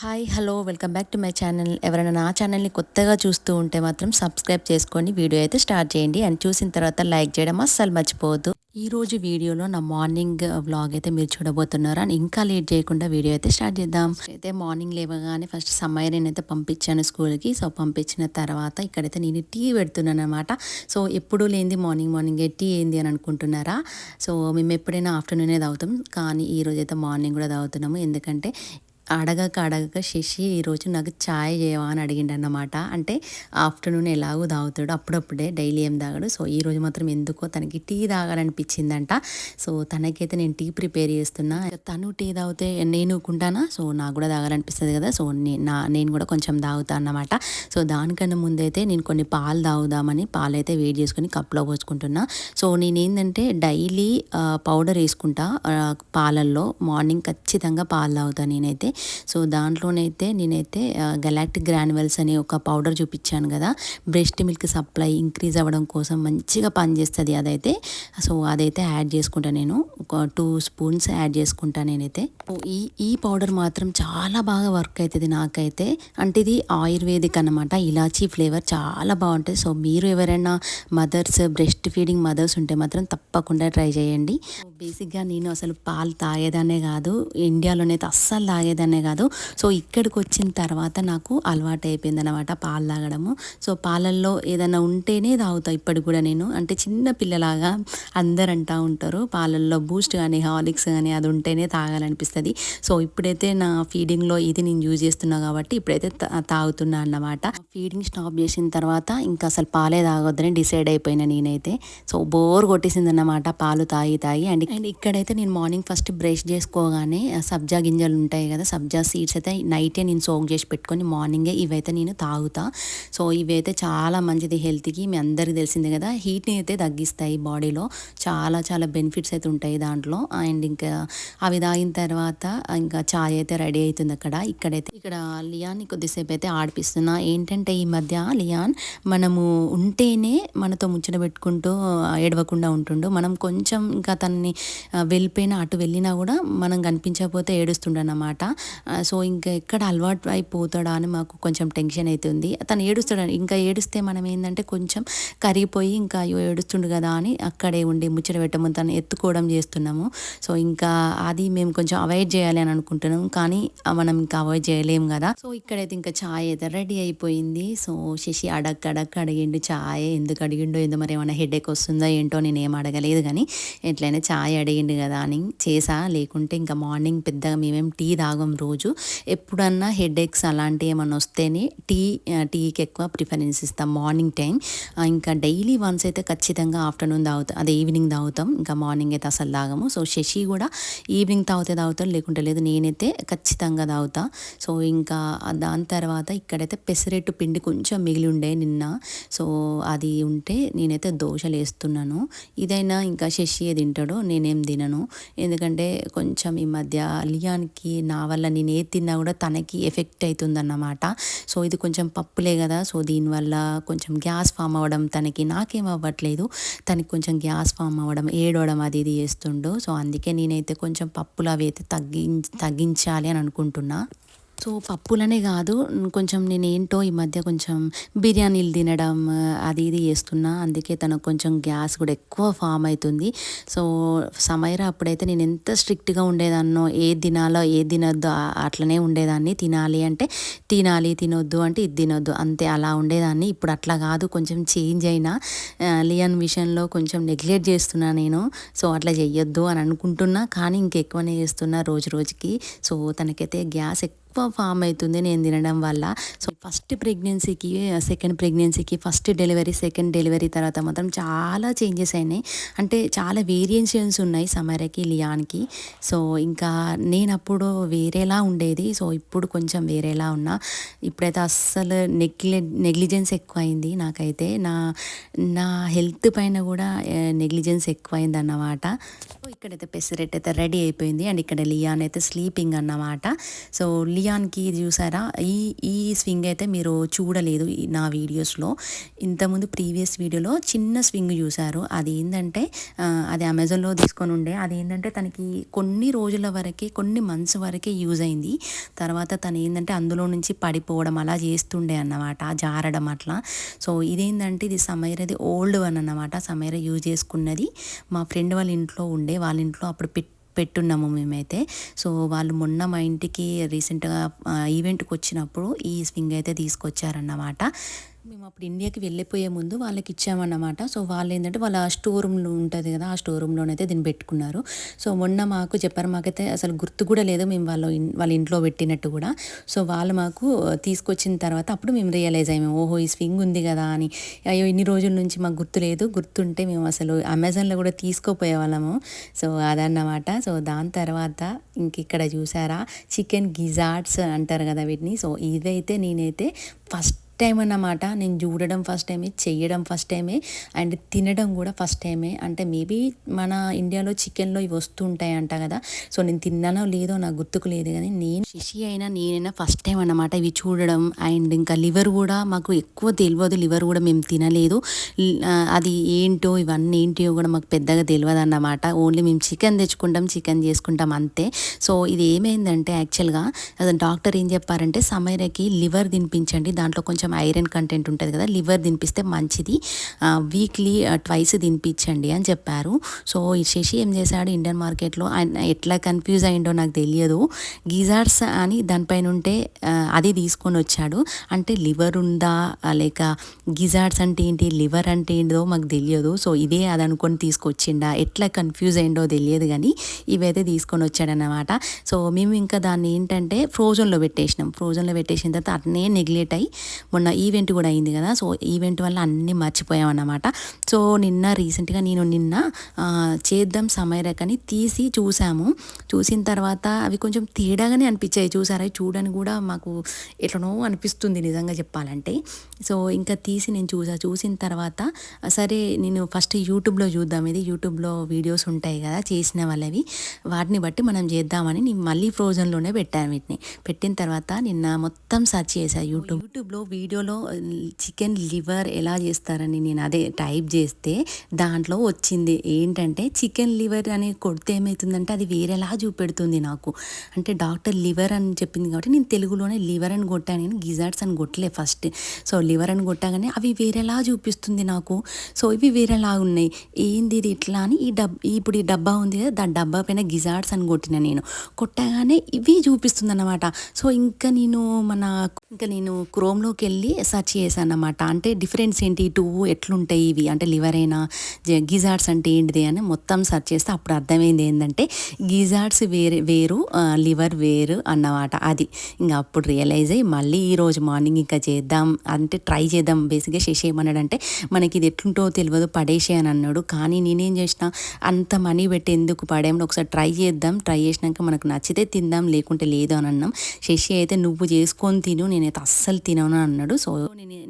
Hi hello welcome back to my channel. ఎవరైనా నా ఛానల్ని కొత్తగా చూస్తూ ఉంటే మాత్రం సబ్స్క్రైబ్ చేసుకొని వీడియో అయితే స్టార్ట్ చేయండి. అండ్ చూసిన తర్వాత లైక్ చేయడం అస్సలు మర్చిపోవద్దు. ఈ రోజు వీడియోలో నా మార్నింగ్ వ్లాగ్ అయితే మీరు చూడబోతున్నారు. అండ్ ఇంకా లేట్ చేయకుండా వీడియో అయితే స్టార్ట్ చేద్దాం. అయితే మార్నింగ్ లేవగానే ఫస్ట్ సమ్మయ్యని అయితే పంపించాను స్కూల్కి. సో పంపించిన తర్వాత ఇక్కడైతే నేను టీ పెడుతున్నాను అనమాట సో ఎప్పుడు లేనిది మార్నింగ్ మార్నింగ్ టీ ఏంది అని అనుకుంటున్నారా? సో మేము ఎప్పుడైనా ఆఫ్టర్నూనే తాగుతాం. కానీ ఈరోజు అయితే మార్నింగ్ కూడా తాగుతున్నాము. ఎందుకంటే అడగక అడగక శశి ఈరోజు నాకు ఛాయ్ చేయవా అని అడిగిండు అన్నమాట అంటే ఆఫ్టర్నూన్ ఎలాగో తాగుతాడు అప్పుడప్పుడే డైలీ ఏం తాగాడు. సో ఈ రోజు మాత్రం ఎందుకో తనకి టీ తాగాలనిపించిందంట. సో తనకైతే నేను టీ ప్రిపేర్ చేస్తున్నా. తను టీ తాగితే నేను ఊకుంటానా? సో నాకు కూడా తాగాలనిపిస్తుంది కదా. సో నా నేను కూడా కొంచెం తాగుతా అన్నమాట. సో దానికన్నా ముందైతే నేను కొన్ని పాలు తాగుదామని పాలు అయితే వేడి చేసుకుని కప్లో పోసుకుంటున్నా. సో నేను ఏంటంటే డైలీ పౌడర్ వేసుకుంటా పాలల్లో మార్నింగ్ ఖచ్చితంగా పాలు తాగుతాను నేనైతే. సో దాంట్లోనైతే నేనైతే గెలాక్టిక్ గ్రాన్యువల్స్ అనే ఒక పౌడర్ చూపించాను కదా. బ్రెస్ట్ మిల్క్ సప్లై ఇంక్రీజ్ అవ్వడం కోసం మంచిగా పనిచేస్తుంది అదైతే. సో అదైతే యాడ్ చేసుకుంటా నేను. ఒక టూ స్పూన్స్ యాడ్ చేసుకుంటా నేనైతే. ఈ ఈ పౌడర్ మాత్రం చాలా బాగా వర్క్ అవుతుంది నాకైతే. అంటే ఇది ఆయుర్వేదిక్ అనమాట ఇలాచీ ఫ్లేవర్ చాలా బాగుంటుంది. సో మీరు ఎవరైనా మదర్స్ బ్రెస్ట్ ఫీడింగ్ మదర్స్ ఉంటే మాత్రం తప్పకుండా ట్రై చేయండి. బేసిక్గా నేను అసలు పాలు తాగేదానే కాదు. ఇండియాలోనైతే అస్సలు తాగేదాన్ని కాదు. సో ఇక్కడికి వచ్చిన తర్వాత నాకు అలవాటు అయిపోయింది అనమాట పాలు తాగడము. సో పాలల్లో ఏదైనా ఉంటేనే తాగుతా ఇప్పటికి కూడా నేను. అంటే చిన్న పిల్లలాగా అందరు అంటూ ఉంటారు. పాలల్లో బూస్ట్ కానీ హార్లిక్స్ కానీ అది ఉంటేనే తాగాలనిపిస్తుంది. సో ఇప్పుడైతే నా ఫీడింగ్లో ఇది నేను యూజ్ చేస్తున్నా కాబట్టి ఇప్పుడైతే తా- తాగుతున్నా అన్నమాట. ఫీడింగ్ స్టాప్ చేసిన తర్వాత ఇంకా అసలు పాలే తాగొద్దని డిసైడ్ అయిపోయినా నేనైతే. సో బోర్ కొట్టేసింది అన్నమాట పాలు తాగి తాగి. అండ్ అండ్ ఇక్కడైతే నేను మార్నింగ్ ఫస్ట్ బ్రష్ చేసుకోగానే సబ్జా గింజలు ఉంటాయి కదా సబ్జా సీడ్స్ అయితే నైటే నేను సోక్ చేసి పెట్టుకొని మార్నింగే ఇవైతే నేను తాగుతా. సో ఇవైతే చాలా మంచిది హెల్త్కి. మీ అందరికీ తెలిసిందే కదా హీట్ని అయితే తగ్గిస్తాయి బాడీలో. చాలా చాలా బెనిఫిట్స్ అయితే ఉంటాయి దాంట్లో. అండ్ ఇంకా అవి తాగిన తర్వాత ఇంకా చాయ్ అయితే రెడీ అవుతుంది అక్కడ. ఇక్కడైతే ఇక్కడ లియాన్ని కొద్దిసేపు అయితే ఆడిపిస్తున్నా. ఏంటంటే ఈ మధ్య లియాన్ మనము ఉంటేనే మనతో ముచ్చట పెట్టుకుంటూ ఏడవకుండా ఉంటుండు. మనం కొంచెం ఇంకా తనని వెళ్ళిపోయినా అటు వెళ్ళినా కూడా మనం కనిపించకపోతే ఏడుస్తుండనమాట సో ఇంకా ఎక్కడ అలవాటు అయిపోతాడా అని మాకు కొంచెం టెన్షన్ అవుతుంది తను ఏడుస్తాడు ఇంకా ఏడుస్తే మనం ఏంటంటే కొంచెం కరిగిపోయి ఇంకా అయ్యో ఏడుస్తుండు కదా అని అక్కడే ఉండి ముచ్చట పెట్టము తను ఎత్తుకోవడం చేస్తున్నాము. సో ఇంకా అది మేము కొంచెం అవాయిడ్ చేయాలి అని అనుకుంటున్నాం కానీ మనం ఇంకా అవాయిడ్ చేయలేము కదా. సో ఇక్కడైతే ఇంకా ఛాయ్ అయితే రెడీ అయిపోయింది. సో శశి అడక్ అడక్ అడిగిండు ఛాయ్ ఎందుకు అడిగిండో ఏందో మరి ఏమైనా హెడేక్ వస్తుందో ఏంటో నేను ఏం అడగలేదు కానీ ఎట్లయినా ఛాయ్ అడిగిండు కదా అని చేసా. లేకుంటే ఇంకా మార్నింగ్ పెద్దగా మేమేం టీ తాగం రోజు ఎప్పుడన్నా హెడేక్స్ అలాంటివి ఏమైనా వస్తేనే టీ టీకి ఎక్కువ ప్రిఫరెన్స్ ఇస్తాం. Morning time. ఇంకా డైలీ వన్స్ అయితే ఖచ్చితంగా ఆఫ్టర్నూన్ తాగుతాం అదే ఈవినింగ్ తాగుతాం. ఇంకా మార్నింగ్ అయితే అసలు తాగము. సో శశి కూడా ఈవినింగ్ తాగితే తాగుతాం లేకుంటే లేదు నేనైతే ఖచ్చితంగా తాగుతా. సో ఇంకా దాని తర్వాత ఇక్కడైతే పెసరెట్టు పిండి కొంచెం మిగిలి ఉండే నిన్న. సో అది ఉంటే నేనైతే దోశలు వేస్తున్నాను. ఇదైనా ఇంకా శశి తింటాడు నేనేం తినను. ఎందుకంటే కొంచెం ఈ మధ్య లియాన్కి నా వల్ల నేను ఏది తిన్నా కూడా తనకి ఎఫెక్ట్ అవుతుందన్నమాట. సో ఇది కొంచెం పప్పులే కదా. సో దీనివల్ల కొంచెం గ్యాస్ ఫామ్ అవ్వడం తనకి నాకేం అవ్వట్లేదు. తనకి కొంచెం గ్యాస్ ఫామ్ అవ్వడం ఏడవడం అది ఇది చేస్తుండు. సో అందుకే నేనైతే కొంచెం పప్పులు అవి అయితే తగ్గించి తగ్గించాలి అని అనుకుంటున్నా. సో పప్పులనే కాదు కొంచెం నేను ఏంటో ఈ మధ్య కొంచెం బిర్యానీలు తినడం అది ఇది చేస్తున్నా అందుకే తనకు కొంచెం గ్యాస్ కూడా ఎక్కువ ఫామ్ అవుతుంది. సో సమైర అప్పుడైతే నేను ఎంత స్ట్రిక్ట్గా ఉండేదాన్నో ఏది తినాలో ఏది తినొద్దు అట్లనే ఉండేదాన్ని. తినాలి అంటే తినాలి తినొద్దు అంటే ఇది తినొద్దు అంతే అలా ఉండేదాన్ని. ఇప్పుడు అట్లా కాదు కొంచెం చేంజ్ అయినా లియన్ విషయంలో కొంచెం నెగ్లెక్ట్ చేస్తున్నా నేను. సో అట్లా చెయ్యొద్దు అని అనుకుంటున్నా కానీ ఇంకెక్కువనే చేస్తున్నా రోజు రోజుకి. సో తనకైతే గ్యాస్ ఎక్కువ ఫామ్ అవుతుంది నేను తినడం వల్ల. సో ఫస్ట్ ప్రెగ్నెన్సీకి సెకండ్ ప్రెగ్నెన్సీకి ఫస్ట్ డెలివరీ సెకండ్ డెలివరీ తర్వాత మాత్రం చాలా చేంజెస్ అయినాయి. అంటే చాలా వేరియేషన్స్ ఉన్నాయి సమరకి లియాన్కి. సో ఇంకా నేను అప్పుడు వేరేలా ఉండేది. సో ఇప్పుడు కొంచెం వేరేలా ఉన్నా. ఇప్పుడైతే అస్సలు నెగ్లె నెగ్లిజెన్స్ ఎక్కువైంది నాకైతే. నా నా హెల్త్ పైన కూడా నెగ్లిజెన్స్ ఎక్కువైంది అన్నమాట సో ఇక్కడైతే పెసరెట్ అయితే రెడీ అయిపోయింది. అండ్ ఇక్కడ లియాన్ అయితే స్లీపింగ్ అన్నమాట. సో లియాన్కి చూసారా? ఈ ఈ స్వింగ్ అయితే అయితే మీరు చూడలేదు ఈ నా వీడియోస్లో. ఇంతకుముందు ప్రీవియస్ వీడియోలో చిన్న స్వింగ్ చూసారు అది ఏంటంటే అది అమెజాన్లో తీసుకొని ఉండే అది ఏంటంటే తనకి కొన్ని రోజుల వరకే కొన్ని మంత్స్ వరకే యూజ్ అయింది. తర్వాత తను ఏంటంటే అందులో నుంచి పడిపోవడం అలా చేస్తుండే అన్నమాట జారడం అట్లా. సో ఇదేంటంటే ఇది సమయరది ఓల్డ్ వన్ అన్నమాట సమయర యూజ్ చేసుకున్నది. మా ఫ్రెండ్ వాళ్ళ ఇంట్లో ఉండే వాళ్ళ ఇంట్లో అప్పుడు పెట్టి పెట్టున్నాము మేమైతే. సో వాళ్ళు మొన్న మా ఇంటికి రీసెంట్గా ఈవెంట్కి వచ్చినప్పుడు ఈ స్వింగ్ అయితే తీసుకొచ్చారన్నమాట. మేము అప్పుడు ఇండియాకి వెళ్ళిపోయే ముందు వాళ్ళకి ఇచ్చామన్నమాట. సో వాళ్ళు ఏంటంటే వాళ్ళ స్టోర్ రూమ్లో ఉంటుంది కదా ఆ స్టోర్ రూమ్లోనైతే దీన్ని పెట్టుకున్నారు. సో మొన్న మాకు చెప్పారు మాకైతే అసలు గుర్తు కూడా లేదు మేము వాళ్ళ వాళ్ళ ఇంట్లో పెట్టినట్టు కూడా. సో వాళ్ళు మాకు తీసుకొచ్చిన తర్వాత అప్పుడు మేము రియలైజ్ అయ్యాము ఓహో ఈ స్వింగ్ ఉంది కదా అని. అయ్యో ఇన్ని రోజుల నుంచి మాకు గుర్తు లేదు గుర్తుంటే మేము అసలు అమెజాన్లో కూడా తీసుకోపోయే వాళ్ళము సో అదన్నమాట. సో దాని తర్వాత ఇంక ఇక్కడ చూసారా చికెన్ గిజార్ట్స్ అంటారు కదా వీటిని. సో ఇదైతే నేనైతే ఫస్ట్ టైం అన్నమాట. నేను చూడడం ఫస్ట్ టైమే చేయడం ఫస్ట్ టైమే అండ్ తినడం కూడా ఫస్ట్ టైమే. అంటే మేబీ మన ఇండియాలో చికెన్లో ఇవి వస్తుంటాయి అంట కదా. సో నేను తిన్నానో లేదో నాకు గుర్తుకు లేదు కానీ నేను శశి అయినా నేనైనా ఫస్ట్ టైం అన్నమాట ఇవి చూడడం. అండ్ ఇంకా లివర్ కూడా మాకు ఎక్కువ తెలియదు. లివర్ కూడా మేము తినలేదు. అది ఏంటో ఇవన్నీ ఏంటియో కూడా మాకు పెద్దగా తెలియదు అన్నమాట. ఓన్లీ మేము చికెన్ తెచ్చుకుంటాం చికెన్ చేసుకుంటాం అంతే. సో ఇది ఏమైందంటే యాక్చువల్గా డాక్టర్ ఏం చెప్పారంటే సమైరకి లివర్ తినిపించండి దాంట్లో కొంచెం ఐరన్ కంటెంట్ ఉంటుంది కదా లివర్ తినిపిస్తే మంచిది. వీక్లీ ట్వైస్ తినిపించండి అని చెప్పారు. సో శశి ఏం చేశాడు ఇండియన్ మార్కెట్లో ఆయన ఎట్లా కన్ఫ్యూజ్ అయిండో నాకు తెలియదు. గీజార్స్ అని దానిపైన ఉంటే అది తీసుకొని వచ్చాడు. అంటే లివర్ ఉందా లేక గిజార్స్ అంటే ఏంటి లివర్ అంటే ఏంటో మాకు తెలియదు. సో ఇదే అది అనుకొని తీసుకొచ్చిండా ఎట్లా కన్ఫ్యూజ్ అయిందో తెలియదు కానీ ఇవైతే తీసుకొని వచ్చాడనమాట సో మేము ఇంకా దాన్ని ఏంటంటే ఫ్రోజన్లో పెట్టేసినాం. ఫ్రోజన్లో పెట్టేసిన తర్వాత అట్నే నెగ్లెట్ అయ్యి మొన్న ఈవెంట్ కూడా అయింది కదా సో ఈవెంట్ వల్ల అన్నీ మర్చిపోయాం అన్నమాట సో నిన్న రీసెంట్గా నేను నిన్న చేద్దాం సమయరకని తీసి చూసాము. చూసిన తర్వాత అవి కొంచెం తేడాగానే అనిపించాయి. చూసారా చూడని కూడా మాకు ఎట్లనో అనిపిస్తుంది నిజంగా చెప్పాలంటే. సో ఇంకా తీసి నేను చూసా. చూసిన తర్వాత సరే నేను ఫస్ట్ యూట్యూబ్లో చూద్దాం. ఇది యూట్యూబ్లో వీడియోస్ ఉంటాయి కదా చేసిన వాళ్ళవి. వాటిని బట్టి మనం చేద్దామని నేను మళ్ళీ ఫ్రోజన్లోనే పెట్టాను వీటిని. పెట్టిన తర్వాత నిన్న మొత్తం సెర్చ్ చేశాను యూట్యూబ్. యూట్యూబ్లో వీడియో వీడియోలో చికెన్ లివర్ ఎలా చేస్తారని నేను అదే టైప్ చేస్తే దాంట్లో వచ్చింది. ఏంటంటే చికెన్ లివర్ అని కొడితే ఏమవుతుందంటే అది వేరేలా చూపెడుతుంది నాకు. అంటే డాక్టర్ లివర్ అని చెప్పింది కాబట్టి నేను తెలుగులోనే లివర్ అని కొట్టాను. నేను గిజార్ట్స్ అని కొట్టలే ఫస్ట్. సో లివర్ అని కొట్టగానే అవి వేరేలా చూపిస్తుంది నాకు. సో ఇవి వేరేలా ఉన్నాయి. ఏంది ఇది ఇట్లా అని ఈ డబ్ ఇప్పుడు ఈ డబ్బా ఉంది కదా దాని డబ్బా పైన గిజార్ట్స్ అని కొట్టిన నేను. కొట్టగానే ఇవి చూపిస్తుంది అన్నమాట సో ఇంకా నేను మన ఇంకా నేను క్రోమ్లోకి వెళ్ళి సెర్చ్ చేశాను అన్నమాట అంటే డిఫరెన్స్ ఏంటి? టూ ఎట్లుంటాయి ఇవి? అంటే లివర్ అయినా గిజార్డ్స్ అంటే ఏంటిది అని మొత్తం సెర్చ్ చేస్తే అప్పుడు అర్థమైంది ఏంటంటే గిజార్డ్స్ వేరే వేరు లివర్ వేరు అన్నమాట అది. ఇంకా అప్పుడు రియలైజ్ అయ్యి మళ్ళీ ఈ రోజు మార్నింగ్ ఇంకా చేద్దాం అంటే ట్రై చేద్దాం. బేసిక్గా శశి ఏమన్నాడంటే మనకి ఇది ఎట్లుంటో తెలియదు పడేసే అని అన్నాడు. కానీ నేనేం చేసిన అంత మనీ పెట్టి ఎందుకు పడేమని ఒకసారి ట్రై చేద్దాం. ట్రై చేసినాక మనకు నచ్చితే తిందాం లేకుంటే లేదు అని అన్నాం. శశి అయితే నువ్వు చేసుకొని తిను నేనైతే అస్సలు తినను అన్నాడు. సో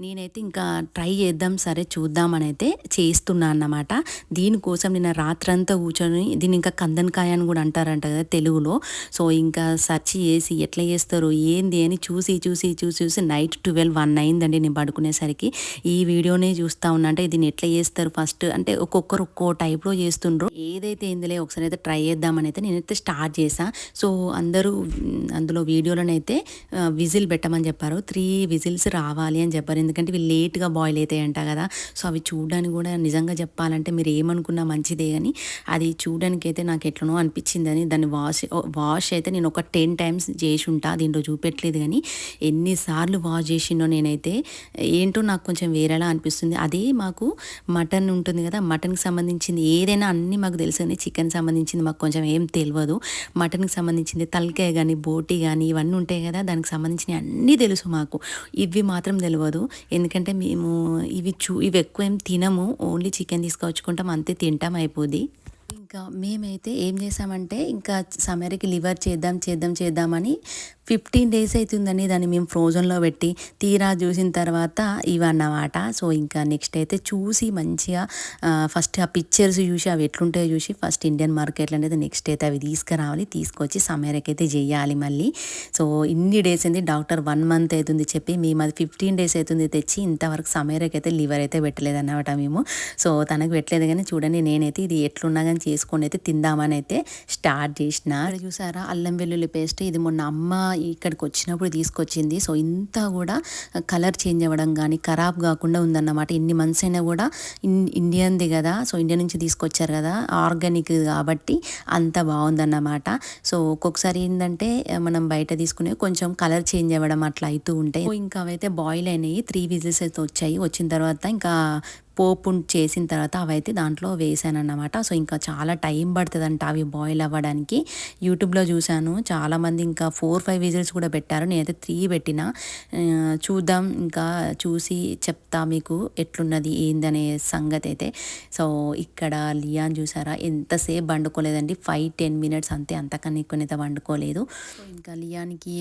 నేనైతే ఇంకా ట్రై చేద్దాం సరే చూద్దాం అని అయితే చేస్తున్నా అన్నమాట. దీనికోసం నిన్న రాత్రంతా కూర్చొని దీన్ని ఇంకా కందనకాయ అని కూడా అంటారంట కదా తెలుగులో. సో ఇంకా సెర్చ్ చేసి ఎట్లా చేస్తారు ఏంది అని చూసి చూసి చూసి చూసి నైట్ ట్వెల్వ్ వన్ అయిందండి నేను పడుకునేసరికి. ఈ వీడియోనే చూస్తా ఉన్నా అంటే దీన్ని ఎట్లా చేస్తారు ఫస్ట్ అంటే ఒక్కొక్కరు ఒక్కో టైప్లో చేస్తుండ్రు. ఏదైతే ఏందిలే ఒకసారి అయితే ట్రై చేద్దామని అయితే నేనైతే స్టార్ట్ చేసా సో అందరూ అందులో వీడియోలనైతే విజిల్ పెట్టమని చెప్పారు చెప్పారు త్రీ విజిల్స్ రావాలి అని చెప్పారు. ఎందుకంటే ఇవి లేట్గా బాయిల్ అవుతాయంట కదా. సో అవి చూడడానికి కూడా నిజంగా చెప్పాలంటే మీరు ఏమనుకున్నా మంచిదే కానీ అది చూడడానికి అయితే నాకు ఎట్లనో అనిపించిందని దాన్ని వాష్ వాష్ అయితే నేను ఒక టెన్ టైమ్స్ చేసి ఉంటా. దీంట్లో చూపెట్టలేదు కానీ ఎన్నిసార్లు వాష్ చేసిండో నేనైతే ఏంటో నాకు కొంచెం వేరేలా అనిపిస్తుంది. అదే మాకు మటన్ ఉంటుంది కదా మటన్కి సంబంధించింది ఏదైనా అన్నీ మాకు తెలుసు కానీ చికెన్ సంబంధించింది మాకు కొంచెం ఏం తెలియదు. మటన్కి సంబంధించింది తలకాయ కానీ బోటి కానీ ఇవన్నీ ఉంటాయి కదా దానికి సంబంధించిన అన్నీ తెలుసు మాకు. ఇవి మాత్రం తెలియదు ఎందుకంటే మేము ఇవి చూ ఇవి ఎక్కువ ఏం తినము. ఓన్లీ చికెన్ తీసుకొచ్చుకుంటాం. అంతే తింటాం అయిపోద్ది. ఇంకా మేమైతే ఏం చేసామంటే ఇంకా సమరికి లివర్ చేద్దాం చేద్దాం చేద్దామని ఫిఫ్టీన్ డేస్ అవుతుందని దాన్ని మేము ఫ్రోజన్లో పెట్టి తీరా చూసిన తర్వాత ఇవన్నమాట సో ఇంకా నెక్స్ట్ అయితే చూసి మంచిగా ఫస్ట్ ఆ పిక్చర్స్ చూసి అవి ఎట్లుంటాయో చూసి ఫస్ట్ ఇండియన్ మార్కెట్లో అనేది నెక్స్ట్ అయితే అవి తీసుకురావాలి. తీసుకొచ్చి సమేరకి అయితే చేయాలి మళ్ళీ. సో ఇన్ని డేస్ అయింది. డాక్టర్ వన్ మంత్ అవుతుంది చెప్పి మేము అది ఫిఫ్టీన్ డేస్ అవుతుంది తెచ్చి ఇంతవరకు సమేరకి అయితే లివర్ అయితే పెట్టలేదు అన్నమాట మేము. సో తనకు పెట్టలేదు కానీ చూడండి నేనైతే ఇది ఎట్లున్నా కానీ చేసుకొని అయితే తిందామని అయితే స్టార్ట్ చేసిన. చూసారా అల్లం వెల్లుల్లి పేస్ట్ ఇది మొన్న అమ్మ ఇక్కడికి వచ్చినప్పుడు తీసుకొచ్చింది. సో ఇంత కూడా కలర్ చేంజ్ అవ్వడం కానీ ఖరాబ్ కాకుండా ఉందన్నమాట. ఇన్ని మంత్స్ అయినా కూడా ఇన్ ఇండియన్ది కదా. సో ఇండియా నుంచి తీసుకొచ్చారు కదా ఆర్గానిక్ కాబట్టి అంత బాగుందన్నమాట. సో ఒక్కొక్కసారి ఏంటంటే మనం బయట తీసుకునే కొంచెం కలర్ చేంజ్ అవ్వడం అట్లా అవుతూ ఉంటాయి ఇంకా అవైతే బాయిల్ అయినాయి. త్రీ విజిల్స్ అయితే వచ్చాయి. వచ్చిన తర్వాత ఇంకా పోపు చేసిన తర్వాత అవైతే దాంట్లో వేసాను అన్నమాట సో ఇంకా చాలా టైం పడుతుందంట అవి బాయిల్ అవ్వడానికి. యూట్యూబ్లో చూశాను. చాలామంది ఇంకా ఫోర్ ఫైవ్ విజిల్స్ కూడా పెట్టారు. నేనైతే త్రీ పెట్టిన. చూద్దాం. ఇంకా చూసి చెప్తా మీకు ఎట్లున్నది ఏందనే సంగతి అయితే. సో ఇక్కడ లియాన్ చూసారా? ఎంతసేపు వండుకోలేదండి. ఫైవ్ టెన్ మినిట్స్ అంతే. అంతకన్నా ఎక్కువనైతే వండుకోలేదు. ఇంకా లియానికి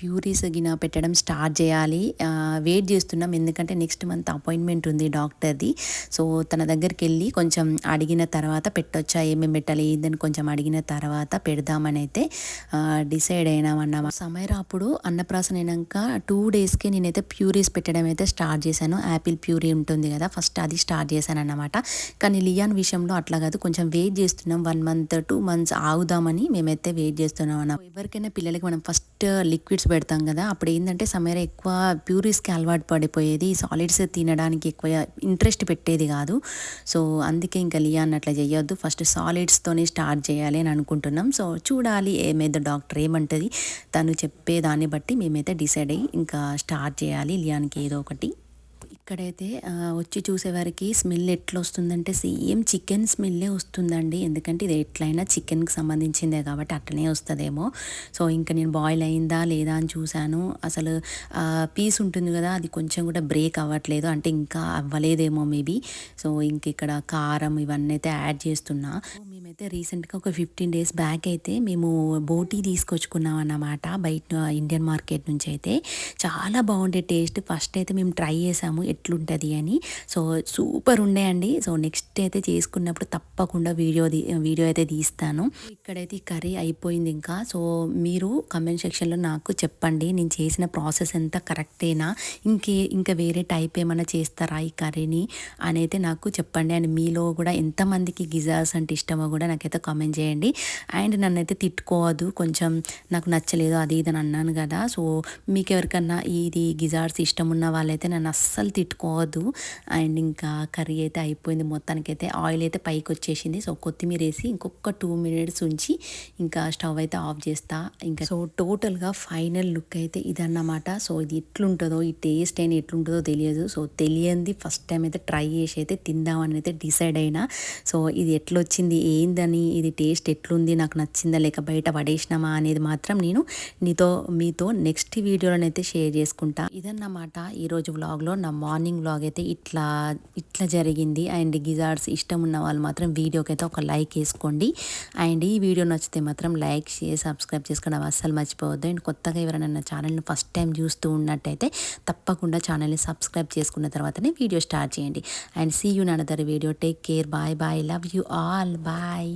ప్యూరీస్ గిన పెట్టడం స్టార్ట్ చేయాలి. వెయిట్ చేస్తున్నాం. ఎందుకంటే నెక్స్ట్ మంత్ అపాయింట్మెంట్ ఉంది డాక్టర్ది. సో తన దగ్గరికి వెళ్ళి కొంచెం అడిగిన తర్వాత పెట్టొచ్చా ఏమేమి పెట్టాలి ఏందని కొంచెం అడిగిన తర్వాత పెడదామని అయితే డిసైడ్ అయినామన్నమాట. సమయరా అప్పుడు అన్నప్రాసన అయినాక టూ డేస్కి నేనైతే ప్యూరీస్ పెట్టడం అయితే స్టార్ట్ చేశాను. యాపిల్ ప్యూరీ ఉంటుంది కదా ఫస్ట్ అది స్టార్ట్ చేశాను అన్నమాట కానీ లియాన్ విషయంలో అట్లా కాదు కొంచెం వెయిట్ చేస్తున్నాం. వన్ మంత్ టూ మంత్స్ ఆగుదామని మేమైతే వెయిట్ చేస్తున్నాం అన్న ఎవరికైనా పిల్లలకి మనం ఫస్ట్ లిక్విడ్స్ పెడతాం కదా అప్పుడు ఏంటంటే సమయరా ఎక్కువ ప్యూరీస్కి అలవాటు పడిపోయేది. సాలిడ్స్ తినడానికి ఎక్కువ ఇంట్రెస్ట్ పెట్టేది కాదు. సో అందుకే ఇంకా లియా అన్నట్లు చేయొద్దు ఫస్ట్ సాలిడ్స్తోనే స్టార్ట్ చేయాలి అని అనుకుంటున్నాం. సో చూడాలి ఏమైతే డాక్టర్ ఏమంటుంది. తను చెప్పేదాన్ని బట్టి మేమైతే డిసైడ్ అయ్యి ఇంకా స్టార్ట్ చేయాలి. లియానికి ఏదో ఒకటి. ఇక్కడైతే వచ్చి చూసేవారికి స్మెల్ ఎట్లా వస్తుందంటే సేమ్ చికెన్ స్మెల్లే వస్తుందండి. ఎందుకంటే ఇది ఎట్లయినా చికెన్కి సంబంధించిందే కాబట్టి అట్లనే వస్తుందేమో. సో ఇంకా నేను బాయిల్ అయిందా లేదా అని చూశాను. అసలు పీస్ ఉంటుంది కదా అది కొంచెం కూడా బ్రేక్ అవ్వట్లేదు. అంటే ఇంకా అవ్వలేదేమో మేబీ సో ఇంక ఇక్కడ కారం ఇవన్నీ అయితే యాడ్ చేస్తున్నా. మేమైతే రీసెంట్గా ఒక ఫిఫ్టీన్ డేస్ బ్యాక్ అయితే మేము బోటీ తీసుకొచ్చుకున్నాం అన్నమాట బయట ఇండియన్ మార్కెట్ నుంచి అయితే. చాలా బాగుండే టేస్ట్. ఫస్ట్ అయితే మేము ట్రై చేసాము. ఎట్లుంటుంది అని. సో సూపర్ ఉండేయండి సో నెక్స్ట్ అయితే చేసుకున్నప్పుడు తప్పకుండా వీడియో వీడియో అయితే తీస్తాను. ఇక్కడైతే ఈ కర్రీ అయిపోయింది ఇంకా. సో మీరు కమెంట్ సెక్షన్లో నాకు చెప్పండి. నేను చేసిన ప్రాసెస్ ఎంత కరెక్టేనా? ఇంకే ఇంకా వేరే టైప్ ఏమైనా చేస్తారా ఈ కర్రీని అని అయితే నాకు చెప్పండి. అండ్ మీలో కూడా ఎంతమందికి గిజార్స్ అంటే ఇష్టమో కూడా నాకైతే కామెంట్ చేయండి. అండ్ నన్నైతే తిట్టుకోవద్దు. కొంచెం నాకు నచ్చలేదు అది ఇది అని అన్నాను కదా. సో మీకు ఎవరికన్నా ఇది గిజార్స్ ఇష్టం ఉన్న వాళ్ళైతే నన్ను అస్సలు తిట్టుకోవద్దు. అండ్ ఇంకా కర్రీ అయితే అయిపోయింది. మొత్తానికైతే ఆయిల్ అయితే పైకి వచ్చేసింది సో కొత్తిమీర వేసి ఇంకొక టూ మినిట్స్ ఉంచి ఇంకా స్టవ్ అయితే ఆఫ్ చేస్తా. ఇంకా సో టోటల్గా ఫైనల్ లుక్ అయితే ఇదన్నమాట. సో ఇది ఎట్లుంటుందో ఈ టేస్ట్ అయినా ఎట్లుంటుందో తెలియదు. సో తెలియంది. ఫస్ట్ టైం అయితే ట్రై చేసి అయితే తిందామని అయితే డిసైడ్ అయినా. సో ఇది ఎట్లొచ్చింది ఏందని ఇది టేస్ట్ ఎట్లుంది నాకు నచ్చిందా లేక బయట పడేసినామా అనేది మాత్రం నేను నీతో మీతో నెక్స్ట్ వీడియోలోనైతే షేర్ చేసుకుంటా. ఇదన్నమాట ఈరోజు వ్లాగ్లో నా మార్నింగ్ వ్లాగ్ అయితే ఇట్లా ఇట్లా జరిగింది. అండ్ గిజార్డ్స్ ఇష్టం ఉన్న వాళ్ళు మాత్రం వీడియోకి అయితే ఒక లైక్ వేసుకోండి. అండ్ ఈ వీడియో నచ్చితే మాత్రం లైక్ షేర్ సబ్స్క్రైబ్ చేసుకోవడం అస్సలు మర్చిపోవద్దు. అండ్ కొత్తగా ఎవరైనా నా ఛానల్ని ఫస్ట్ టైం చూస్తూ ఉన్నట్టయితే తప్పకుండా ఛానల్ని సబ్స్క్రైబ్ చేసుకున్న తర్వాతనే వీడియో స్టార్ట్ చేయండి. And see you another video take care bye bye love you all bye